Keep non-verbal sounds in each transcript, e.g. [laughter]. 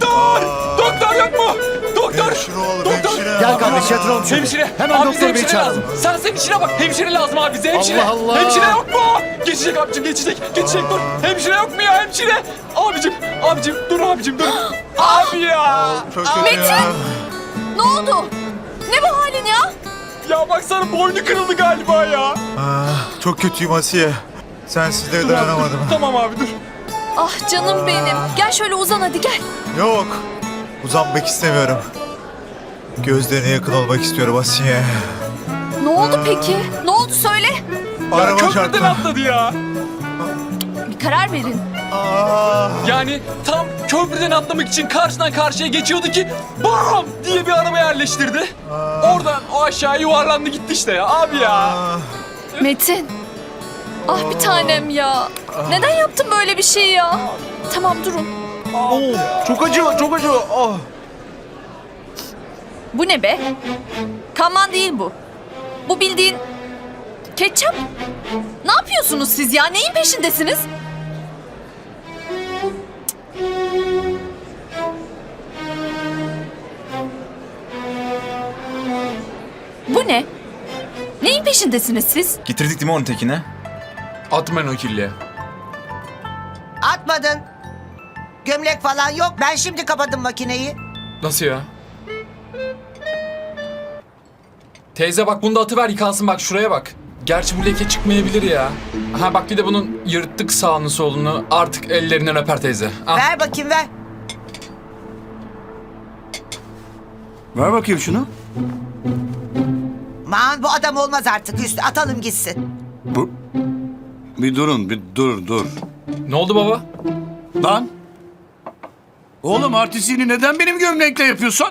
Doktor! Doktor yok mu? Doktor! Hemşire oğlum, Doktor! hemşire. Gel kardeş yatıralım şunu. Hemşire! Hemen abi bize doktor beyi hemşire çağıralım. lazım. Sen sen hemşire bak. Hemşire lazım abi bize hemşire. Allah Allah. Hemşire yok mu? Geçecek abicim geçecek. Geçecek dur. Hemşire yok mu ya hemşire? Abicim, abicim dur abicim dur. [gasps] Abi ya. Çok kötü Metin! ya. Ne oldu? Ne bu halin ya? Ya baksana boynu kırıldı galiba ya. Ah, çok kötüyüm Asiye. Sensiz de Dur abi, dur. dayanamadım. Tamam abi dur. Ah canım benim. Gel şöyle uzan hadi gel. Yok. Uzanmak istemiyorum. Gözlerine yakın olmak istiyorum Asiye. Ne oldu peki? Ne oldu söyle. Ya Araba köprüden çarptı. atladı ya. Bir karar verin. Ah. Yani tam köprüden atlamak için karşıdan karşıya geçiyordu ki BAM diye bir araba yerleştirdi. Oradan o aşağı yuvarlandı gitti işte ya abi ya. Ah. Metin. Ah bir tanem ya. Neden yaptın böyle bir şey ya? Tamam durun. Çok acıyor, çok acıyor. Oh. Bu ne be? Kanman değil bu. Bu bildiğin ketçap. Ne yapıyorsunuz siz ya? Neyin peşindesiniz? Bu ne? Neyin peşindesiniz siz? Getirdik değil mi onu tekine? Atmen o kirliye. Atmadın. Gömlek falan yok. Ben şimdi kapadım makineyi. Nasıl ya? Teyze bak bunu da atıver yıkansın bak şuraya bak. Gerçi bu leke çıkmayabilir ya. Ha bak bir de bunun yırttık sağını solunu. Artık ellerinden öper teyze. Al. Ver bakayım ver. Ver bakayım şunu. Man bu adam olmaz artık Hüsnü. Atalım gitsin. Bu... Bir durun, bir dur, dur. Ne oldu baba? Lan! Oğlum artistliğini neden benim gömlekle yapıyorsun?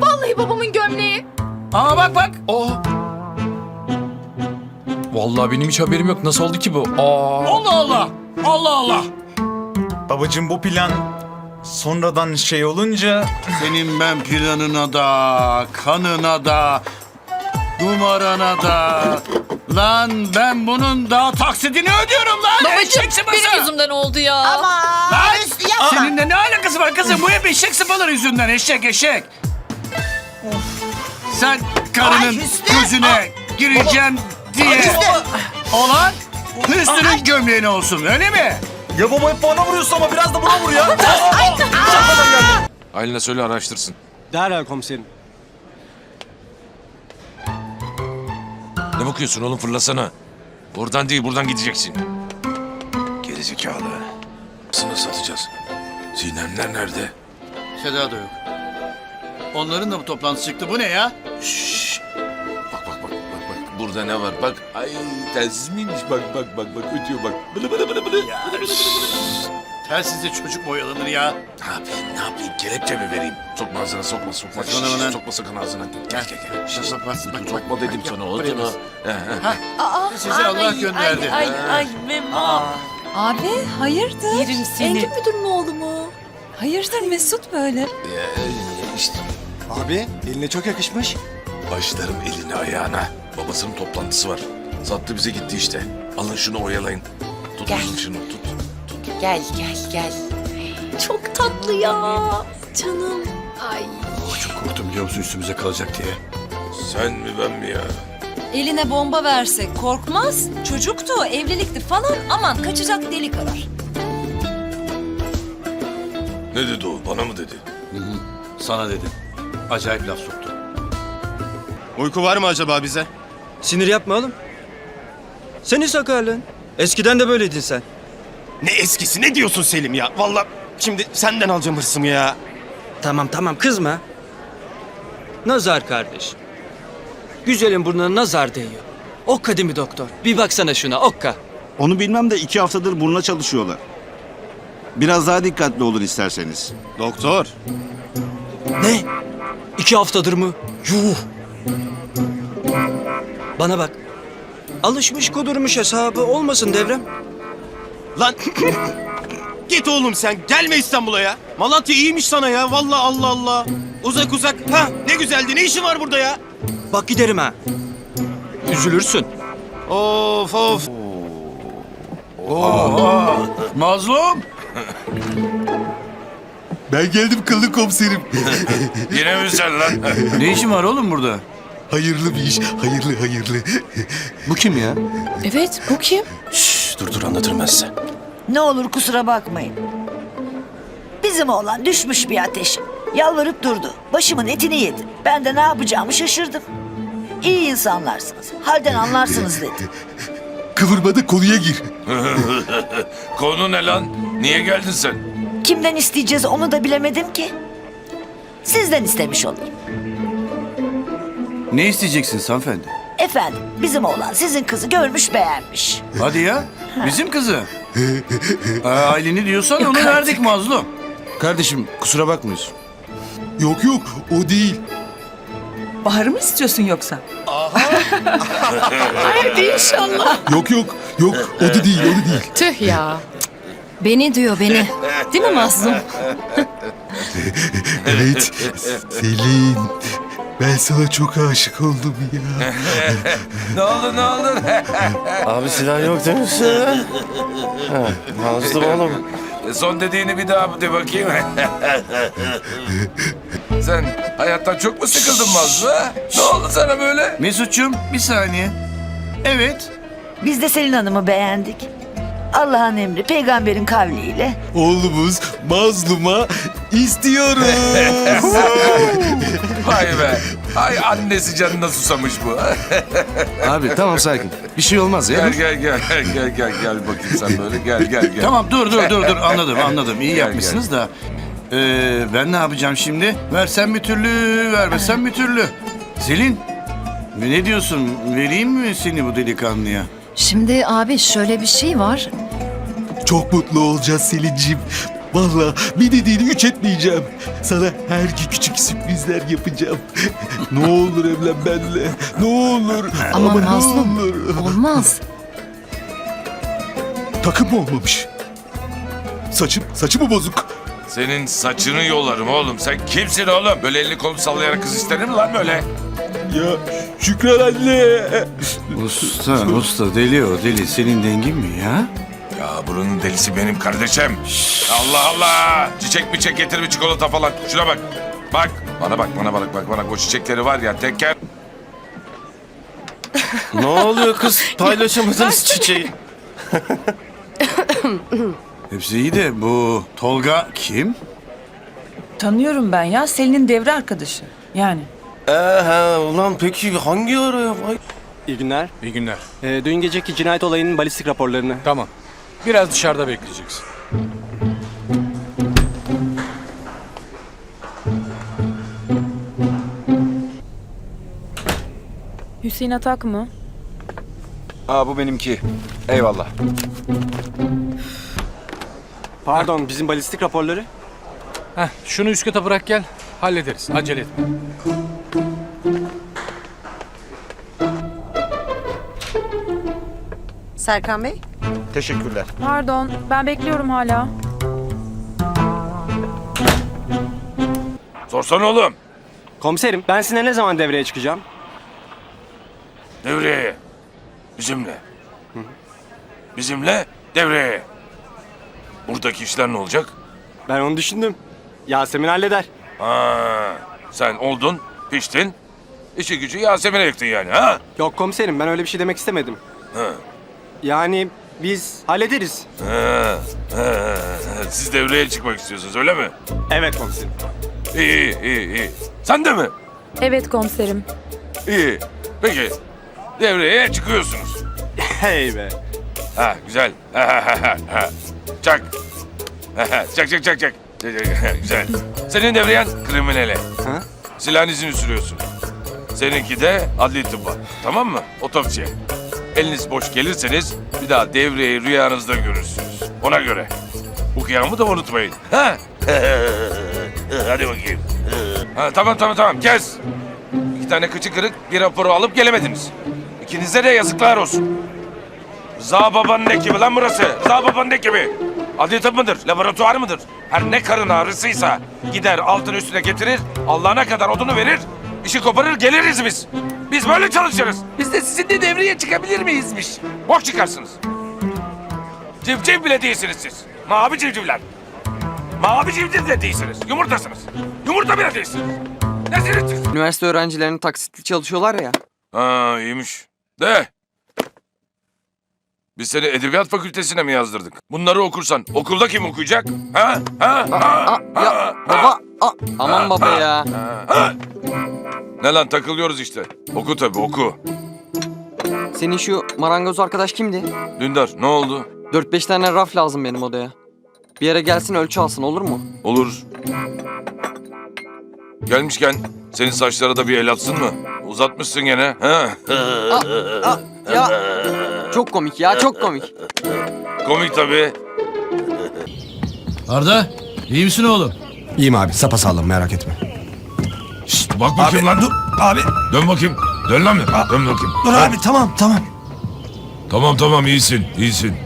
Vallahi babamın gömleği. Aa bak bak! Aa. Vallahi benim hiç haberim yok. Nasıl oldu ki bu? Aa. Allah Allah! Allah Allah! Babacığım bu plan sonradan şey olunca Senin ben planına da, kanına da, numarana da... Lan ben bunun daha taksidini ödüyorum lan! Eşek sıpası! benim yüzümden oldu ya. Ama Lan! Yapma. Seninle ne alakası var kızım? Bu hep eşek sıpaları yüzünden eşek eşek. Sen karının Ay Hüsnü! gözüne gireceğim diye... Olan Hüsnü'nün gömleğine olsun öyle mi? ya baba hep bana vuruyorsun ama biraz da buna vur ya. Aylin'e söyle araştırsın. Derhal komiserim. Ne bakıyorsun oğlum fırlasana. Oradan değil buradan gideceksin. Gerizekalı. Nasıl satacağız? Sinemler nerede? Seda da yok. Onların da bu toplantısı çıktı. Bu ne ya? Şşş. Bak bak bak bak bak. Burada ne var? Bak. Ay telsiz miymiş? Bak bak bak bak ötüyor bak. Bılı bılı bılı bılı. Telsizde çocuk mu oyalanır ya? Ne yapayım ne yapayım? Kelepçe mi vereyim? Sokma ağzına sokma sokma. Saçmalama Şşş, lan. Sokma sakın ağzına. Gel gel gel. Bak, bak, Sokma bak, dedim sana bas. Aa, Sizi Allah gönderdi. Ay ay Memo. Abi hayırdır? Yerim seni. Engin müdürün oğlu mu? Hayırdır Mesut böyle? işte Abi eline çok yakışmış. başlarım elini ayağına. Babasının toplantısı var. Sattı bize gitti işte. Alın şunu oyalayın. Tut Gel. kızım şunu tut. Gel gel gel. Çok tatlı ya. Canım. Ay. Çok korktum biliyor musun üstümüze kalacak diye. Sen mi ben mi ya? Eline bomba versek korkmaz. Çocuktu, evlilikti falan. Aman kaçacak delik arar. Ne dedi o? Bana mı dedi? Sana dedim. Acayip laf soktu. Uyku var mı acaba bize? Sinir yapma oğlum. Seni sakarlığın. Eskiden de böyleydin sen. Ne eskisi ne diyorsun Selim ya? Vallahi şimdi senden alacağım hırsımı ya. Tamam tamam kızma. Nazar kardeş. Güzelin burnuna nazar değiyor. Okka değil mi doktor? Bir baksana şuna okka. Onu bilmem de iki haftadır burnuna çalışıyorlar. Biraz daha dikkatli olun isterseniz. Doktor. Ne? İki haftadır mı? Yuh. Bana bak. Alışmış kudurmuş hesabı olmasın devrem. Lan git oğlum sen gelme İstanbul'a ya. Malatya iyiymiş sana ya. Vallahi Allah Allah. Uzak uzak. Ha ne güzeldi. Ne işin var burada ya? Bak giderim ha. Üzülürsün. Of of. Mazlum! Ben geldim kıllı komiserim. [laughs] Yine mi sen lan? Ne işin var oğlum burada? hayırlı bir iş. Hayırlı hayırlı. Bu kim ya? Evet bu kim? Şşş dur dur anlatırım ben size. Ne olur kusura bakmayın. Bizim oğlan düşmüş bir ateşe. Yalvarıp durdu. Başımın etini yedi. Ben de ne yapacağımı şaşırdım. İyi insanlarsınız. Halden anlarsınız dedi. [laughs] Kıvırmada konuya gir. [laughs] Konu ne lan? Niye geldin sen? Kimden isteyeceğiz onu da bilemedim ki. Sizden istemiş olayım. Ne isteyeceksiniz hanımefendi? Efendim bizim oğlan sizin kızı görmüş beğenmiş. Hadi ya. Bizim kızı. [laughs] Ee, aileni diyorsan onu verdik mazlum. Kardeşim kusura bakmıyorsun. Yok yok o değil. Bahar'ı mı istiyorsun yoksa? [laughs] Yok yok yok o da değil o da değil. Tüh ya. Beni diyor beni. Değil mi Mazlum? [laughs] Evet Selin. Ben sana çok aşık oldum ya. [laughs] Ne oldu ne oldu? [laughs] Abi silah yok demişsin. Ha, mazlum oğlum. Son dediğini bir daha de bakayım. [laughs] sen hayattan çok mu sıkıldın Mazlı? ha? Ne oldu sana böyle? Mesut'cum bir saniye. Evet. Biz de Selin Hanım'ı beğendik. Allah'ın emri peygamberin kavliyle Oğlumuz mazluma istiyoruz. [laughs] Vay be. Ay annesi canına susamış bu. [laughs] Abi tamam sakin. Bir şey olmaz ya. gel gel gel gel gel gel bakayım sen böyle gel gel gel. Tamam dur dur dur dur anladım [laughs] anladım. İyi Gel, yapmışsınız da. Ee, ben ne yapacağım şimdi? Versen bir türlü, vermesen bir türlü. Selin, ne diyorsun? Vereyim mi seni bu delikanlıya? Şimdi abi şöyle bir şey var. Çok mutlu olacağız Selin'cim. Vallahi bir dediğini üç etmeyeceğim. Sana her gün küçük sürprizler yapacağım. ne olur evlen benimle. Ne olur. Ama ne Mazlum olur. olmaz. Takım mı olmamış? Saçım, saçı mı bozuk? Senin saçını yolarım oğlum. Sen kimsin oğlum? Böyle elini kolunu sallayarak kız istenir mi lan böyle? Ya Şükran anne. Usta, usta deli o deli. Senin dengin mi ya? Ya buranın delisi benim kardeşim. Allah Allah. Çiçek mi çek getir mi çikolata falan. Şuna bak. Bak. Bana bak bana bak bak bana. O çiçekleri var ya teker. ne oluyor kız? Paylaşamadınız çiçeği. Hepsi iyi de bu Tolga kim? Tanıyorum ben ya. Selin'in devre arkadaşı. Yani. Ee, he, ulan peki hangi araya? Vay. İyi günler. İyi günler. Ee, dün geceki cinayet olayının balistik raporlarını. Tamam. Biraz dışarıda bekleyeceksin. Hüseyin Atak mı? Aa bu benimki. Eyvallah. Pardon bizim balistik raporları. Heh, şunu üst kata bırak gel. Hallederiz. Acele etme. Serkan Bey. Teşekkürler. Pardon. Ben bekliyorum hala. Sorsana oğlum. Komiserim ben sizinle ne zaman devreye çıkacağım? Devreye. Bizimle. Bizimle devreye. Buradaki işler ne olacak? Ben onu düşündüm. Yasemin halleder. Ha, sen oldun, piştin. İşi gücü Yasemin'e yıktın yani ha? Yok komiserim ben öyle bir şey demek istemedim. Ha. Yani biz hallederiz. Ha, ha, Siz devreye çıkmak istiyorsunuz öyle mi? Evet komiserim. İyi, iyi, iyi. Sen de mi? Evet komiserim. İyi. Peki. Devreye çıkıyorsunuz. Hey be. Ha, güzel. çak. çak, çak, çak, çak. güzel. Senin devreyen kriminele. Ha? Silahın izini sürüyorsun. Seninki de adli tıbba. Tamam mı? Otopsiye. Eliniz boş gelirseniz bir daha devreyi rüyanızda görürsünüz. Ona göre. Bu kıyamı da unutmayın. Ha? [laughs] Hadi bakayım. Ha, tamam tamam tamam kes. İki tane kıçı kırık bir raporu alıp gelemediniz. İkinize de yazıklar olsun. Rıza babanın ekibi lan burası. Rıza babanın ekibi. Tıp mıdır? Laboratuvar mıdır? Her ne karın ağrısıysa gider altın üstüne getirir. Allah'ına kadar odunu verir. işi koparır geliriz biz. Biz böyle çalışırız. Biz de sizinle devreye çıkabilir miyizmiş? Boş çıkarsınız. Civciv bile değilsiniz siz. Mavi civcivler. Mavi civciv de değilsiniz. Yumurtasınız. Yumurta bile değilsiniz. Nesiniz siz? Üniversite öğrencilerinin taksitli çalışıyorlar ya. Ha iyiymiş. De. Biz seni edebiyat fakültesine mi yazdırdık? Bunları okursan okulda kim okuyacak? Ha? Ha? Ha? ya baba. aman baba ya. Ha? Ne lan takılıyoruz işte. Oku tabii oku. Senin şu marangoz arkadaş kimdi? Dündar ne oldu? 4-5 tane raf lazım benim odaya. Bir yere gelsin ölçü alsın olur mu? Olur. Gelmişken senin saçlara da bir el atsın mı? Uzatmışsın gene. Ha? Ya çok komik ya çok komik. Komik tabii. Arda iyi misin oğlum? İyiyim abi sapasağlam merak etme. Bak bakayım lan. Dur abi Dön bakayım. Dön lan bir. Dön bakayım. dur abi tamam tamam. Tamam tamam iyisin. iyisin.